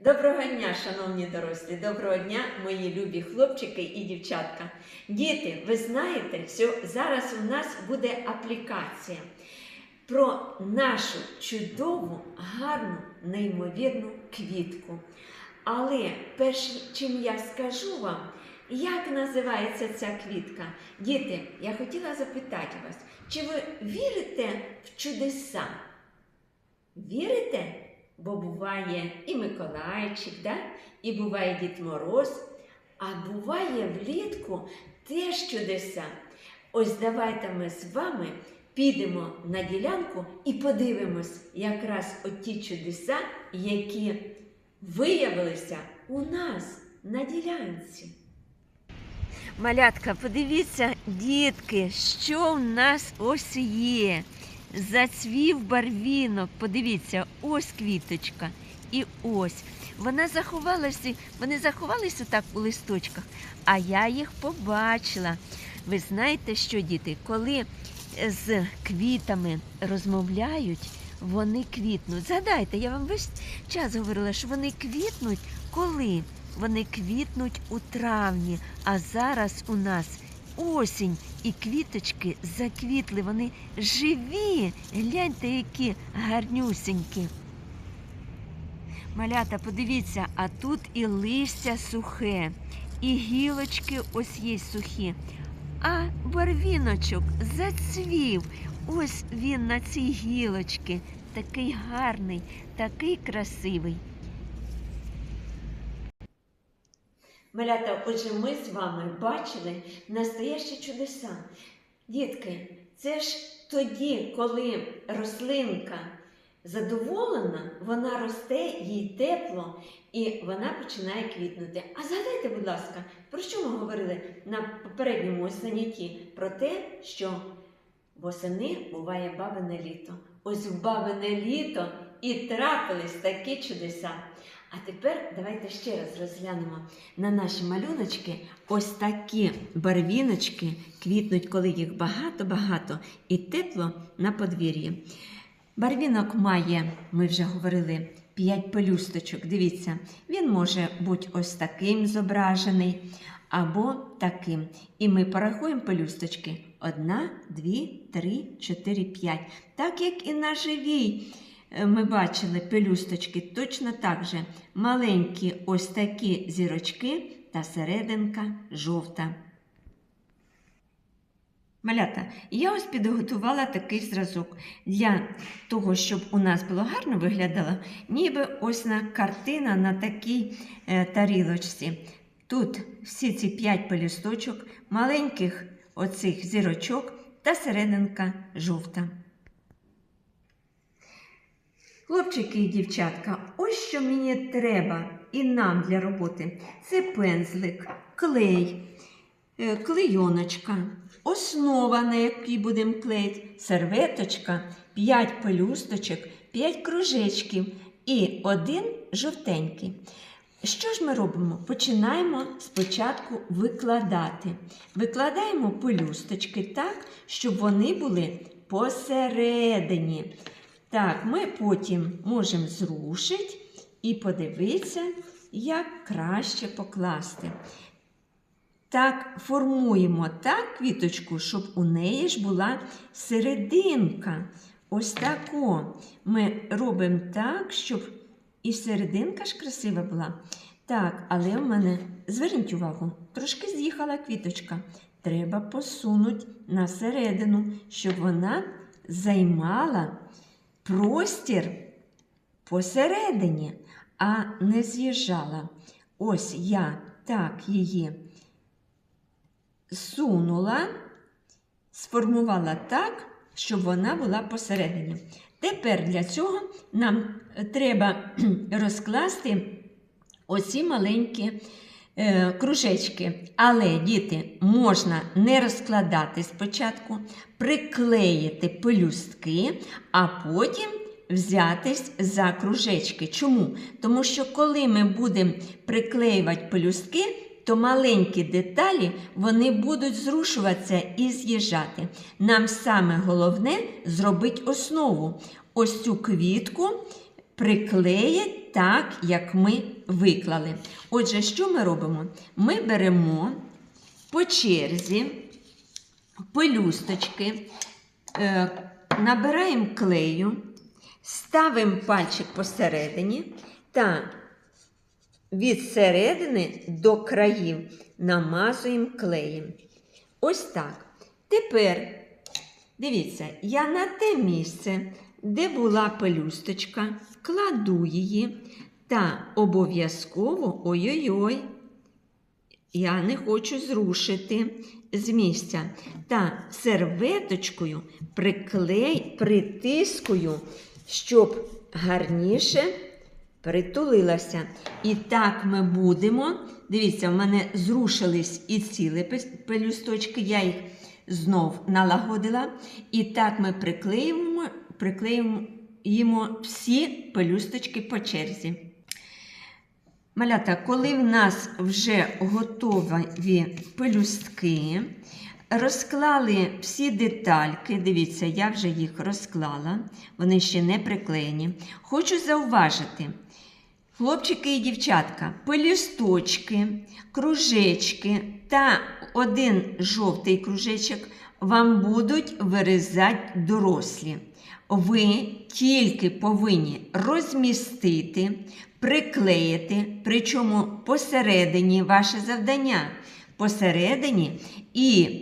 Доброго дня, шановні дорослі, доброго дня, мої любі хлопчики і дівчатка. Діти, ви знаєте, що зараз у нас буде аплікація про нашу чудову, гарну, неймовірну квітку. Але перш чим я скажу вам, як називається ця квітка? Діти, я хотіла запитати вас, чи ви вірите в чудеса? Вірите? Бо буває і Миколайчик, да? і буває Дід Мороз, а буває влітку теж чудеса. Ось давайте ми з вами підемо на ділянку і подивимось якраз оті чудеса, які виявилися у нас на ділянці. Малятка, подивіться, дітки, що в нас ось є. Зацвів барвінок. Подивіться, ось квіточка. І ось. Вона заховалася, вони заховалися так у листочках, а я їх побачила. Ви знаєте, що діти, коли з квітами розмовляють, вони квітнуть. Згадайте, я вам весь час говорила, що вони квітнуть коли? Вони квітнуть у травні, а зараз у нас осінь і квіточки заквітли, вони живі. Гляньте, які гарнюсінькі. Малята, подивіться, а тут і листя сухе, і гілочки ось є сухі. А барвіночок зацвів. Ось він на цій гілочці. Такий гарний, такий красивий. Малята, отже, ми з вами бачили настоящі чудеса. Дітки, це ж тоді, коли рослинка задоволена, вона росте, їй тепло і вона починає квітнути. А згадайте, будь ласка, про що ми говорили на попередньому занятті? Про те, що восени буває бабине літо. Ось в бабине літо і трапились такі чудеса. А тепер давайте ще раз розглянемо на наші малюночки. Ось такі барвіночки квітнуть, коли їх багато-багато, і тепло на подвір'ї. Барвінок має, ми вже говорили, 5 пелюсточок. Дивіться, він може бути ось таким зображений або таким. І ми порахуємо пелюсточки. Одна, дві, три, чотири, п'ять. Так як і на живій ми бачили пелюсточки, точно так же маленькі ось такі зірочки та серединка жовта. Малята, я ось підготувала такий зразок для того, щоб у нас було гарно виглядало, ніби ось на картина на такій е, тарілочці. Тут всі ці п'ять пелюсточок, маленьких оцих зірочок та серединка жовта. Хлопчики і дівчатка, ось що мені треба і нам для роботи. Це пензлик, клей, е, клейоночка, основа, на якій будемо клеїти, серветочка, 5 пелюсточок, 5 кружечків і один жовтенький. Що ж ми робимо? Починаємо спочатку викладати. Викладаємо пелюсточки так, щоб вони були посередині. Так, ми потім можемо зрушити і подивитися, як краще покласти. Так, формуємо так квіточку, щоб у неї ж була серединка. Ось тако. Ми робимо так, щоб і серединка ж красива була. Так, але в мене, зверніть увагу, трошки з'їхала квіточка. Треба посунути на середину, щоб вона займала простір посередині, а не з'їжджала. Ось я так її сунула, сформувала так, щоб вона була посередині. Тепер для цього нам треба розкласти оці маленькі е, кружечки. Але, діти, можна не розкладати спочатку, приклеїти пелюстки, а потім взятись за кружечки. Чому? Тому що коли ми будемо приклеювати пелюстки, то маленькі деталі вони будуть зрушуватися і з'їжджати. Нам саме головне зробити основу. Ось цю квітку приклеять так, як ми виклали. Отже, що ми робимо? Ми беремо по черзі пелюсточки, е, набираємо клею, ставимо пальчик посередині та від середини до країв намазуємо клеєм. Ось так. Тепер, дивіться, я на те місце, де була пелюсточка, кладу її та обов'язково ой-ой-ой. Я не хочу зрушити з місця. Та серветочкою приклей, притискую, щоб гарніше притулилася. І так ми будемо. Дивіться, в мене зрушились і пес- пелюсточки, я їх знов налагодила. І так ми приклеїмо, приклеїмо всі пелюсточки по черзі. Малята, коли в нас вже готові пелюстки, розклали всі детальки, дивіться, я вже їх розклала, вони ще не приклеєні. Хочу зауважити, хлопчики і дівчатка, пелюсточки, кружечки та один жовтий кружечок вам будуть вирізати дорослі. Ви тільки повинні розмістити, приклеїти, причому посередині ваше завдання. Посередині і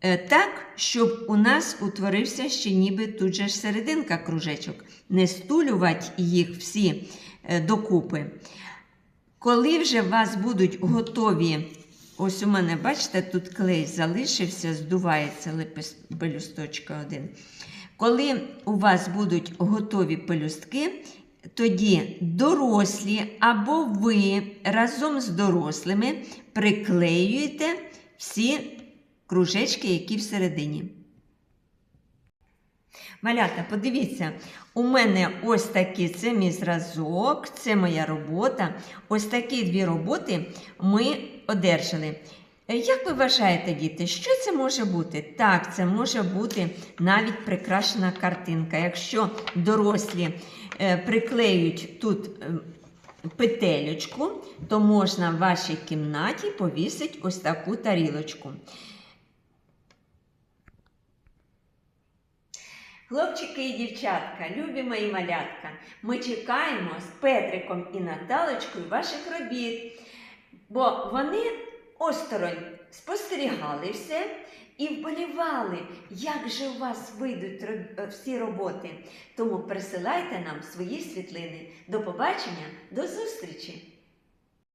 е, так, щоб у нас утворився ще ніби тут же серединка кружечок. Не стулювати їх всі е, докупи. Коли вже у вас будуть готові, ось у мене, бачите, тут клей залишився, здувається пелюсточка один. Коли у вас будуть готові пелюстки, тоді дорослі або ви разом з дорослими приклеюєте всі кружечки, які всередині. Малята, подивіться, у мене ось такі, це мій зразок, це моя робота. Ось такі дві роботи ми одержали. Як ви вважаєте, діти, що це може бути? Так, це може бути навіть прикрашена картинка. Якщо дорослі приклеють тут е, петелечку, то можна в вашій кімнаті повісити ось таку тарілочку. Хлопчики і дівчатка, любі мої малятка, ми чекаємо з Петриком і Наталочкою ваших робіт, бо вони осторонь спостерігали все і вболівали, як же у вас вийдуть всі роботи. Тому присилайте нам свої світлини. До побачення, до зустрічі!